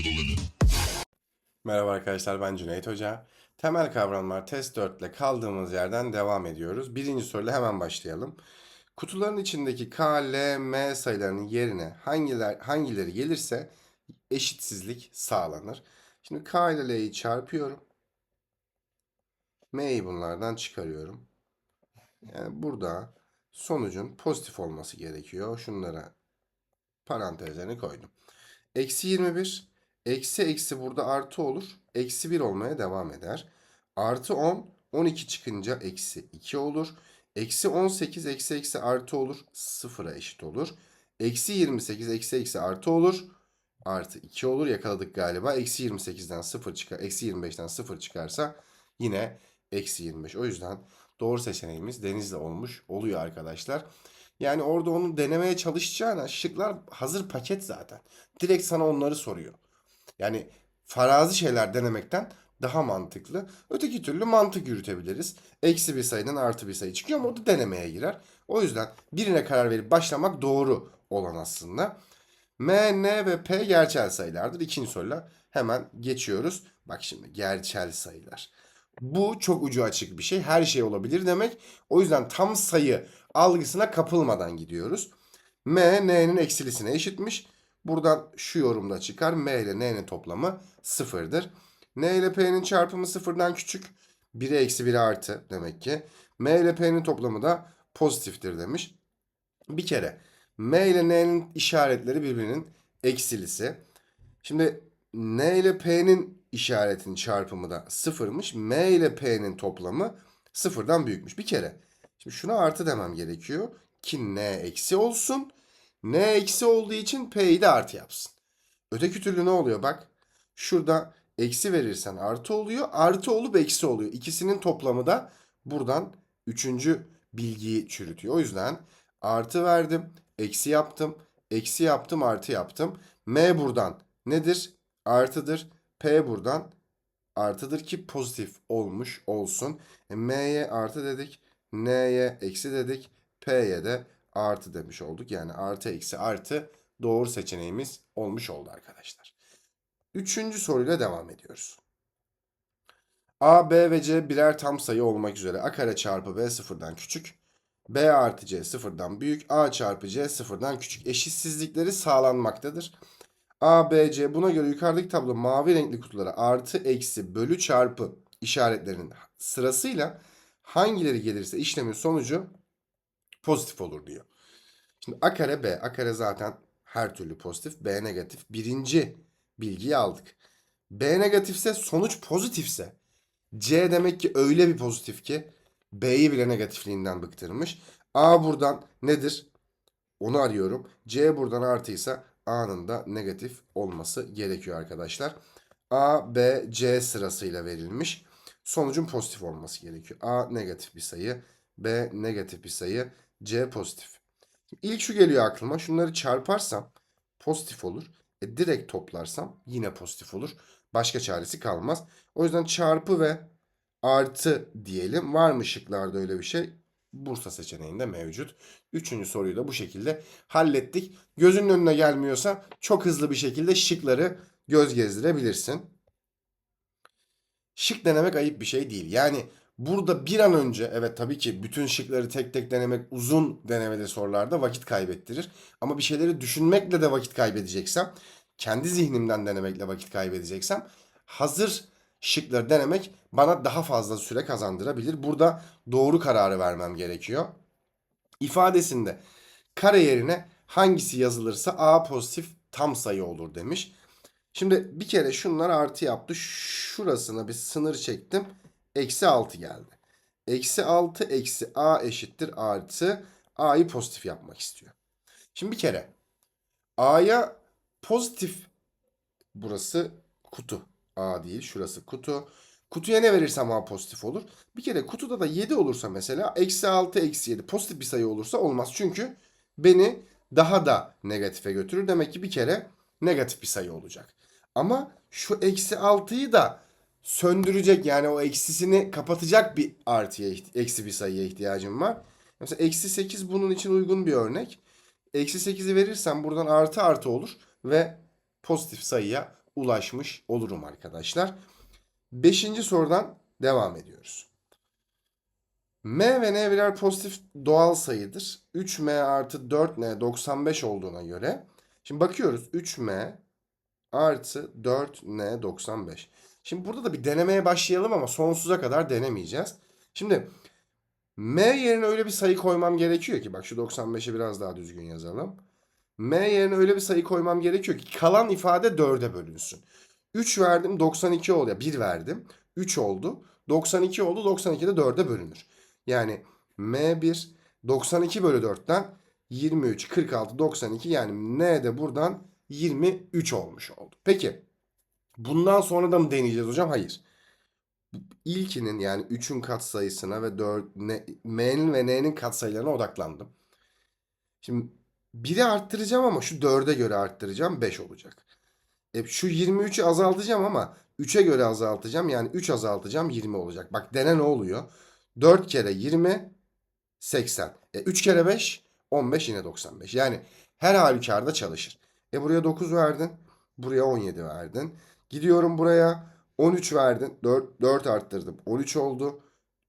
limit. Merhaba arkadaşlar ben Cüneyt Hoca. Temel kavramlar test 4 ile kaldığımız yerden devam ediyoruz. Birinci soruyla hemen başlayalım. Kutuların içindeki K, L, M sayılarının yerine hangiler, hangileri gelirse eşitsizlik sağlanır. Şimdi K ile L'yi çarpıyorum. M'yi bunlardan çıkarıyorum. Yani burada sonucun pozitif olması gerekiyor. Şunlara parantezlerini koydum. Eksi 21. Eksi eksi burada artı olur. Eksi 1 olmaya devam eder. Artı 10. 12 çıkınca eksi 2 olur. Eksi 18 eksi eksi artı olur. Sıfıra eşit olur. Eksi 28 eksi eksi artı olur. Artı 2 olur. Yakaladık galiba. Eksi 28'den 0 çıkar. Eksi 25'ten 0 çıkarsa yine eksi 25. O yüzden doğru seçeneğimiz denizle olmuş oluyor arkadaşlar. Yani orada onu denemeye çalışacağına şıklar hazır paket zaten. Direkt sana onları soruyor. Yani farazi şeyler denemekten daha mantıklı. Öteki türlü mantık yürütebiliriz. Eksi bir sayıdan artı bir sayı çıkıyor ama o da denemeye girer. O yüzden birine karar verip başlamak doğru olan aslında. M, N ve P gerçel sayılardır. İkinci soruyla hemen geçiyoruz. Bak şimdi gerçel sayılar. Bu çok ucu açık bir şey. Her şey olabilir demek. O yüzden tam sayı algısına kapılmadan gidiyoruz. M, N'nin eksilisine eşitmiş. Buradan şu yorumda çıkar. M ile N'nin toplamı sıfırdır. N ile P'nin çarpımı sıfırdan küçük. 1'e eksi 1'e artı demek ki. M ile P'nin toplamı da pozitiftir demiş. Bir kere M ile N'nin işaretleri birbirinin eksilisi. Şimdi N ile P'nin işaretinin çarpımı da sıfırmış. M ile P'nin toplamı sıfırdan büyükmüş. Bir kere. Şimdi şuna artı demem gerekiyor ki N eksi olsun. N eksi olduğu için P'yi de artı yapsın. Öteki türlü ne oluyor bak. Şurada eksi verirsen artı oluyor. Artı olup eksi oluyor. İkisinin toplamı da buradan üçüncü bilgiyi çürütüyor. O yüzden artı verdim. Eksi yaptım. Eksi yaptım artı yaptım. M buradan nedir? Artıdır. P buradan artıdır ki pozitif olmuş olsun. E, M'ye artı dedik. N'ye eksi dedik. P'ye de artı demiş olduk. Yani artı eksi artı doğru seçeneğimiz olmuş oldu arkadaşlar. Üçüncü soruyla devam ediyoruz. A, B ve C birer tam sayı olmak üzere A kare çarpı B sıfırdan küçük. B artı C sıfırdan büyük. A çarpı C sıfırdan küçük. Eşitsizlikleri sağlanmaktadır. A, B, C buna göre yukarıdaki tablo mavi renkli kutulara artı, eksi, bölü, çarpı işaretlerinin sırasıyla hangileri gelirse işlemin sonucu pozitif olur diyor. Şimdi A kare B. A kare zaten her türlü pozitif. B negatif. Birinci bilgiyi aldık. B negatifse sonuç pozitifse C demek ki öyle bir pozitif ki B'yi bile negatifliğinden bıktırmış. A buradan nedir? Onu arıyorum. C buradan artıysa A'nın da negatif olması gerekiyor arkadaşlar. A, B, C sırasıyla verilmiş. Sonucun pozitif olması gerekiyor. A negatif bir sayı, B negatif bir sayı, C pozitif. İlk şu geliyor aklıma. Şunları çarparsam pozitif olur. E, direkt toplarsam yine pozitif olur. Başka çaresi kalmaz. O yüzden çarpı ve artı diyelim. Var mı şıklarda öyle bir şey? Bursa seçeneğinde mevcut. Üçüncü soruyu da bu şekilde hallettik. Gözünün önüne gelmiyorsa çok hızlı bir şekilde şıkları göz gezdirebilirsin. Şık denemek ayıp bir şey değil. Yani burada bir an önce evet tabii ki bütün şıkları tek tek denemek uzun denemeli sorularda vakit kaybettirir. Ama bir şeyleri düşünmekle de vakit kaybedeceksem, kendi zihnimden denemekle vakit kaybedeceksem hazır şıkları denemek bana daha fazla süre kazandırabilir. Burada doğru kararı vermem gerekiyor. İfadesinde kare yerine hangisi yazılırsa A pozitif tam sayı olur demiş. Şimdi bir kere şunlar artı yaptı. Şurasına bir sınır çektim. Eksi 6 geldi. Eksi 6 eksi A eşittir artı A'yı pozitif yapmak istiyor. Şimdi bir kere A'ya pozitif burası kutu. A değil şurası kutu. Kutuya ne verirsem A pozitif olur. Bir kere kutuda da 7 olursa mesela eksi 6 eksi 7 pozitif bir sayı olursa olmaz. Çünkü beni daha da negatife götürür. Demek ki bir kere negatif bir sayı olacak. Ama şu eksi 6'yı da söndürecek yani o eksisini kapatacak bir artıya eksi bir sayıya ihtiyacım var. Mesela eksi 8 bunun için uygun bir örnek. Eksi 8'i verirsem buradan artı artı olur ve pozitif sayıya ulaşmış olurum arkadaşlar. Beşinci sorudan devam ediyoruz. M ve N birer pozitif doğal sayıdır. 3M artı 4N 95 olduğuna göre. Şimdi bakıyoruz 3M artı 4N 95. Şimdi burada da bir denemeye başlayalım ama sonsuza kadar denemeyeceğiz. Şimdi M yerine öyle bir sayı koymam gerekiyor ki bak şu 95'i biraz daha düzgün yazalım. M yerine öyle bir sayı koymam gerekiyor ki kalan ifade 4'e bölünsün. 3 verdim 92 oldu. Ya 1 verdim 3 oldu. 92 oldu 92 de 4'e bölünür. Yani M1 92 bölü 4'ten 23, 46, 92 yani N de buradan 23 olmuş oldu. Peki bundan sonra da mı deneyeceğiz hocam? Hayır. İlkinin yani 3'ün katsayısına ve 4, N- M'nin ve N'nin katsayılarına odaklandım. Şimdi 1'i arttıracağım ama şu 4'e göre arttıracağım 5 olacak. E, şu 23'ü azaltacağım ama 3'e göre azaltacağım. Yani 3 azaltacağım 20 olacak. Bak dene ne oluyor? 4 kere 20 80. E, 3 kere 5 15 yine 95. Yani her halükarda çalışır. E buraya 9 verdin. Buraya 17 verdin. Gidiyorum buraya 13 verdin. 4, 4 arttırdım. 13 oldu.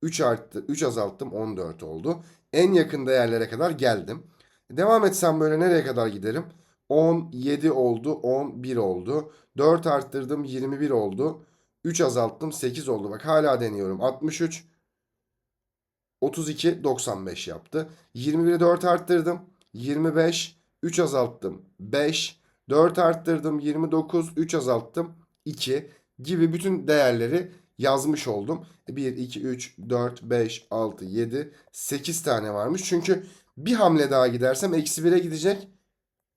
3 arttı. 3 azalttım. 14 oldu. En yakın değerlere kadar geldim. Devam etsem böyle nereye kadar giderim? 17 oldu. 11 oldu. 4 arttırdım. 21 oldu. 3 azalttım. 8 oldu. Bak hala deniyorum. 63 32 95 yaptı. 21'i 4 arttırdım. 25 3 azalttım. 5 4 arttırdım. 29 3 azalttım. 2 gibi bütün değerleri yazmış oldum. 1 2 3 4 5 6 7 8 tane varmış. Çünkü bir hamle daha gidersem eksi 1'e gidecek.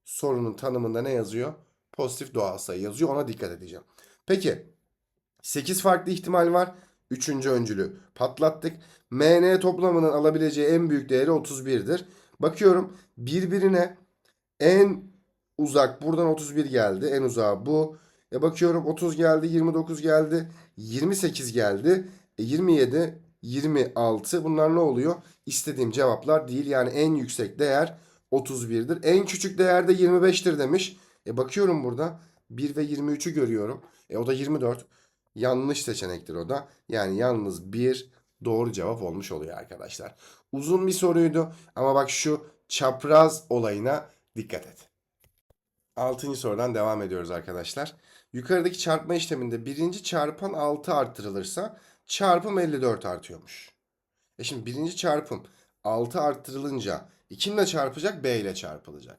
Sorunun tanımında ne yazıyor? Pozitif doğal sayı yazıyor. Ona dikkat edeceğim. Peki 8 farklı ihtimal var. Üçüncü öncülü patlattık. MN toplamının alabileceği en büyük değeri 31'dir. Bakıyorum birbirine en uzak buradan 31 geldi. En uzağı bu. E bakıyorum 30 geldi, 29 geldi, 28 geldi, e 27, 26. Bunlar ne oluyor? İstediğim cevaplar değil. Yani en yüksek değer 31'dir. En küçük değer de 25'tir demiş. E bakıyorum burada 1 ve 23'ü görüyorum. E o da 24. Yanlış seçenektir o da. Yani yalnız bir doğru cevap olmuş oluyor arkadaşlar. Uzun bir soruydu ama bak şu çapraz olayına dikkat et. Altıncı sorudan devam ediyoruz arkadaşlar. Yukarıdaki çarpma işleminde birinci çarpan 6 artırılırsa çarpım 54 artıyormuş. E şimdi birinci çarpım 6 arttırılınca kimle çarpacak? B ile çarpılacak.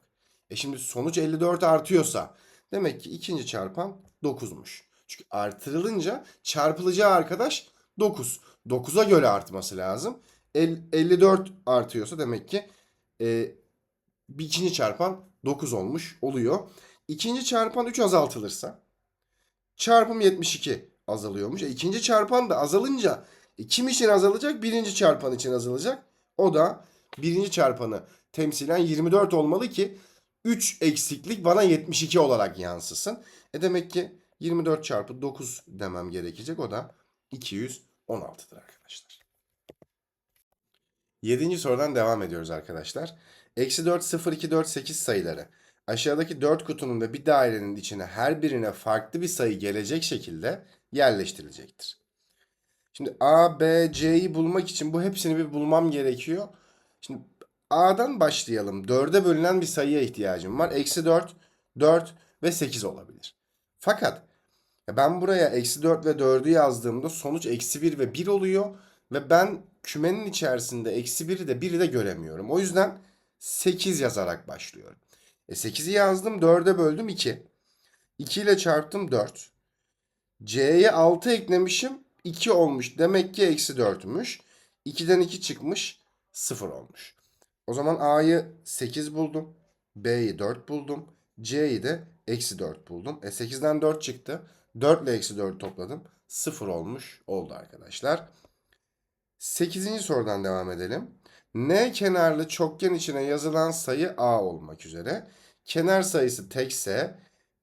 E şimdi sonuç 54 artıyorsa demek ki ikinci çarpan 9'muş. Çünkü artırılınca çarpılacağı arkadaş 9. 9'a göre artması lazım. El- 54 artıyorsa demek ki e, bir ikinci çarpan 9 olmuş oluyor. İkinci çarpan 3 azaltılırsa çarpım 72 azalıyormuş. E, ikinci çarpan da azalınca e, kim için azalacak? Birinci çarpan için azalacak. O da birinci çarpanı temsilen 24 olmalı ki 3 eksiklik bana 72 olarak yansısın. E demek ki 24 çarpı 9 demem gerekecek. O da 216'dır arkadaşlar. Yedinci sorudan devam ediyoruz arkadaşlar. Eksi 4, 0, 2, 4, 8 sayıları aşağıdaki 4 kutunun ve bir dairenin içine her birine farklı bir sayı gelecek şekilde yerleştirilecektir. Şimdi A, B, C'yi bulmak için bu hepsini bir bulmam gerekiyor. Şimdi A'dan başlayalım. 4'e bölünen bir sayıya ihtiyacım var. Eksi 4, 4 ve 8 olabilir. Fakat ben buraya eksi 4 ve 4'ü yazdığımda sonuç eksi 1 ve 1 oluyor. Ve ben kümenin içerisinde eksi 1'i de 1'i de göremiyorum. O yüzden 8 yazarak başlıyorum. E 8'i yazdım 4'e böldüm 2. 2 ile çarptım 4. C'ye 6 eklemişim 2 olmuş. Demek ki eksi 4'müş. 2'den 2 çıkmış 0 olmuş. O zaman A'yı 8 buldum. B'yi 4 buldum. C'yi de eksi 4 buldum. E 8'den 4 çıktı. 4 ile eksi 4 topladım. 0 olmuş oldu arkadaşlar. 8. sorudan devam edelim. N kenarlı çokgen içine yazılan sayı A olmak üzere. Kenar sayısı tekse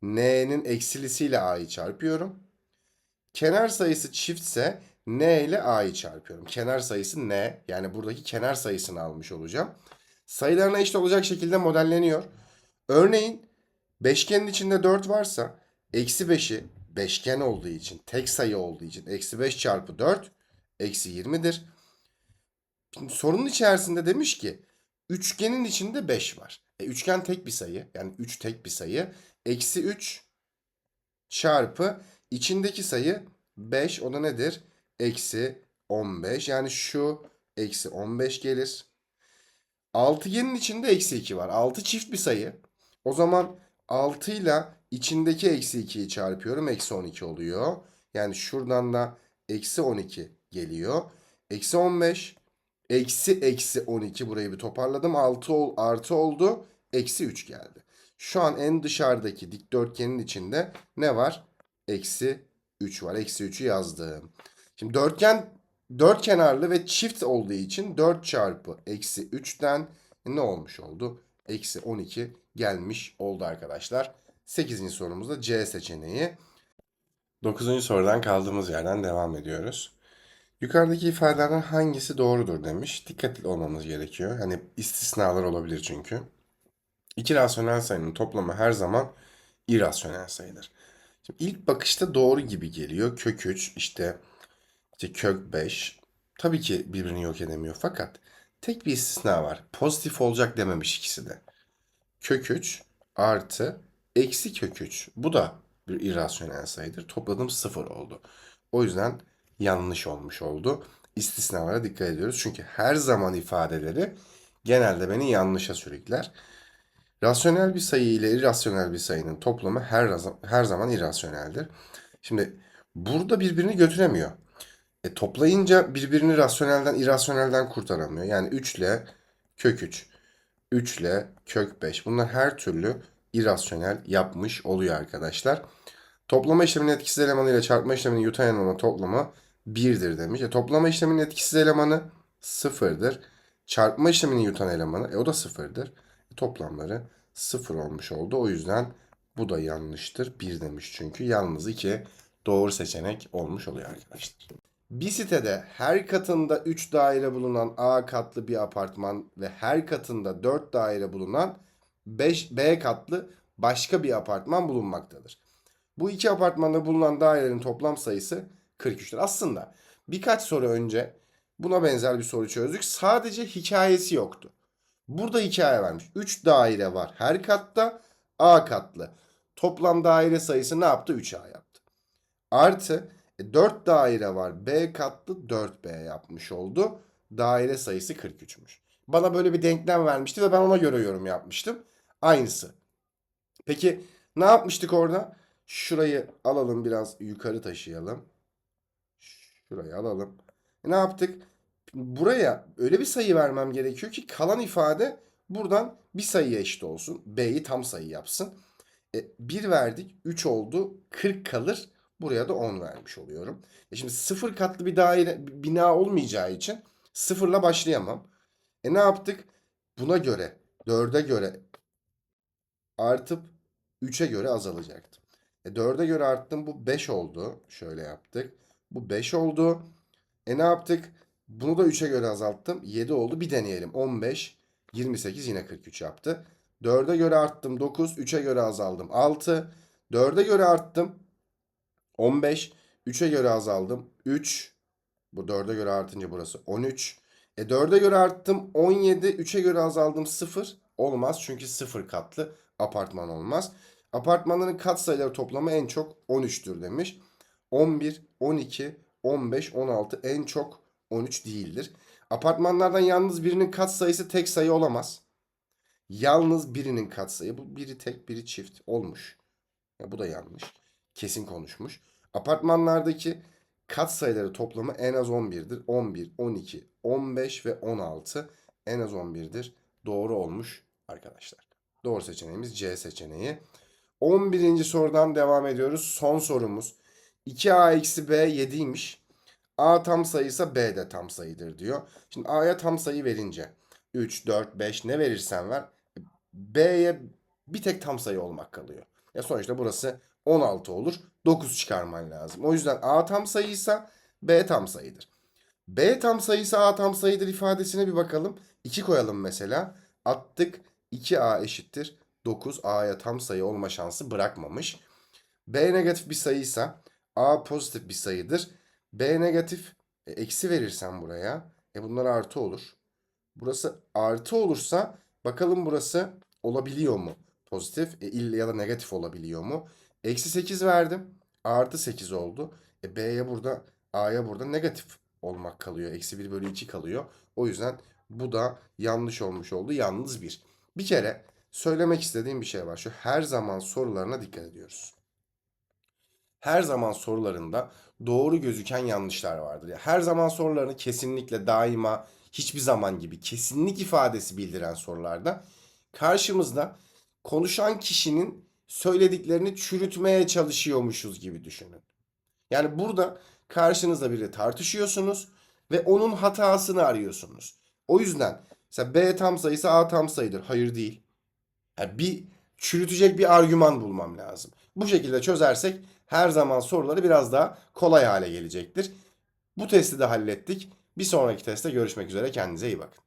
N'nin eksilisiyle A'yı çarpıyorum. Kenar sayısı çiftse N ile A'yı çarpıyorum. Kenar sayısı N. Yani buradaki kenar sayısını almış olacağım. Sayılarına eşit olacak şekilde modelleniyor. Örneğin beşgenin içinde 4 varsa Eksi 5'i beşgen olduğu için, tek sayı olduğu için eksi 5 çarpı 4 eksi 20'dir. Şimdi sorunun içerisinde demiş ki üçgenin içinde 5 var. E, üçgen tek bir sayı. Yani 3 tek bir sayı. Eksi 3 çarpı içindeki sayı 5. O da nedir? Eksi 15. Yani şu eksi 15 gelir. Altıgenin içinde eksi 2 var. 6 çift bir sayı. O zaman 6 ile içindeki eksi 2'yi çarpıyorum. Eksi 12 oluyor. Yani şuradan da eksi 12 geliyor. Eksi 15. Eksi eksi 12 burayı bir toparladım. 6 ol, artı oldu. Eksi 3 geldi. Şu an en dışarıdaki dikdörtgenin içinde ne var? Eksi 3 var. Eksi 3'ü yazdım. Şimdi dörtgen dört kenarlı ve çift olduğu için 4 çarpı eksi 3'ten ne olmuş oldu? Eksi 12 gelmiş oldu arkadaşlar. 8. sorumuzda C seçeneği. 9. sorudan kaldığımız yerden devam ediyoruz. Yukarıdaki ifadelerden hangisi doğrudur demiş. Dikkatli olmamız gerekiyor. Hani istisnalar olabilir çünkü. İki rasyonel sayının toplamı her zaman irrasyonel sayıdır. Şimdi ilk bakışta doğru gibi geliyor. Kök 3 işte, işte kök 5 tabii ki birbirini yok edemiyor fakat tek bir istisna var. Pozitif olacak dememiş ikisi de. Kök 3 artı eksi kök 3. Bu da bir irrasyonel sayıdır. Topladım 0 oldu. O yüzden yanlış olmuş oldu. İstisnalara dikkat ediyoruz. Çünkü her zaman ifadeleri genelde beni yanlışa sürükler. Rasyonel bir sayı ile irrasyonel bir sayının toplamı her, her zaman irrasyoneldir. Şimdi burada birbirini götüremiyor. E, toplayınca birbirini rasyonelden irrasyonelden kurtaramıyor. Yani 3 ile kök 3, 3 ile kök 5. Bunlar her türlü irrasyonel yapmış oluyor arkadaşlar. Toplama işleminin etkisiz elemanı ile çarpma işleminin yutan elemanı toplamı 1'dir demiş. E, toplama işleminin etkisiz elemanı 0'dır. Çarpma işleminin yutan elemanı e, o da 0'dır. E, toplamları 0 olmuş oldu. O yüzden bu da yanlıştır. 1 demiş çünkü. Yalnız 2 doğru seçenek olmuş oluyor arkadaşlar. Bir sitede her katında 3 daire bulunan A katlı bir apartman ve her katında 4 daire bulunan 5 B katlı başka bir apartman bulunmaktadır. Bu iki apartmanda bulunan dairelerin toplam sayısı 43'tür. Aslında birkaç soru önce buna benzer bir soru çözdük. Sadece hikayesi yoktu. Burada hikaye vermiş. 3 daire var her katta A katlı. Toplam daire sayısı ne yaptı? 3A yaptı. Artı 4 daire var. B katlı 4B yapmış oldu. Daire sayısı 43'müş. Bana böyle bir denklem vermişti ve ben ona göre yorum yapmıştım. Aynısı. Peki ne yapmıştık orada? Şurayı alalım biraz yukarı taşıyalım. Şurayı alalım. E ne yaptık? Buraya öyle bir sayı vermem gerekiyor ki kalan ifade buradan bir sayıya eşit olsun. B'yi tam sayı yapsın. E, 1 verdik. 3 oldu. 40 kalır. Buraya da 10 vermiş oluyorum. E şimdi sıfır katlı bir daire bina olmayacağı için sıfırla başlayamam. E ne yaptık? Buna göre 4'e göre artıp 3'e göre azalacaktı. E 4'e göre arttım bu 5 oldu. Şöyle yaptık. Bu 5 oldu. E ne yaptık? Bunu da 3'e göre azalttım. 7 oldu. Bir deneyelim. 15, 28 yine 43 yaptı. 4'e göre arttım 9, 3'e göre azaldım 6. 4'e göre arttım 15, 3'e göre azaldım 3. Bu 4'e göre artınca burası 13. E 4'e göre arttım 17, 3'e göre azaldım 0. Olmaz çünkü 0 katlı apartman olmaz. Apartmanların katsayıları toplamı en çok 13'tür demiş. 11, 12, 15, 16 en çok 13 değildir. Apartmanlardan yalnız birinin katsayısı tek sayı olamaz. Yalnız birinin katsayı bu biri tek biri çift olmuş. Ya bu da yanlış. Kesin konuşmuş. Apartmanlardaki katsayıları toplamı en az 11'dir. 11, 12, 15 ve 16 en az 11'dir. Doğru olmuş arkadaşlar. Doğru seçeneğimiz C seçeneği. 11. sorudan devam ediyoruz. Son sorumuz. 2a eksi b 7'ymiş. A tam sayıysa B de tam sayıdır diyor. Şimdi A'ya tam sayı verince 3, 4, 5 ne verirsen ver. B'ye bir tek tam sayı olmak kalıyor. Ya sonuçta burası 16 olur. 9 çıkarman lazım. O yüzden A tam sayıysa B tam sayıdır. B tam sayısı A tam sayıdır ifadesine bir bakalım. 2 koyalım mesela. Attık 2A eşittir 9. A'ya tam sayı olma şansı bırakmamış. B negatif bir sayıysa A pozitif bir sayıdır. B negatif e, eksi verirsen buraya. E bunlar artı olur. Burası artı olursa bakalım burası olabiliyor mu? Pozitif e, illa ya da negatif olabiliyor mu? Eksi 8 verdim. Artı 8 oldu. E B'ye burada A'ya burada negatif olmak kalıyor. Eksi 1 bölü 2 kalıyor. O yüzden bu da yanlış olmuş oldu. Yalnız bir. Bir kere söylemek istediğim bir şey var. Şu her zaman sorularına dikkat ediyoruz. Her zaman sorularında doğru gözüken yanlışlar vardır. Ya her zaman sorularını kesinlikle daima hiçbir zaman gibi kesinlik ifadesi bildiren sorularda karşımızda konuşan kişinin söylediklerini çürütmeye çalışıyormuşuz gibi düşünün. Yani burada karşınızda biri tartışıyorsunuz ve onun hatasını arıyorsunuz. O yüzden mesela B tam sayısı A tam sayıdır. Hayır değil. Yani bir çürütecek bir argüman bulmam lazım. Bu şekilde çözersek her zaman soruları biraz daha kolay hale gelecektir. Bu testi de hallettik. Bir sonraki testte görüşmek üzere. Kendinize iyi bakın.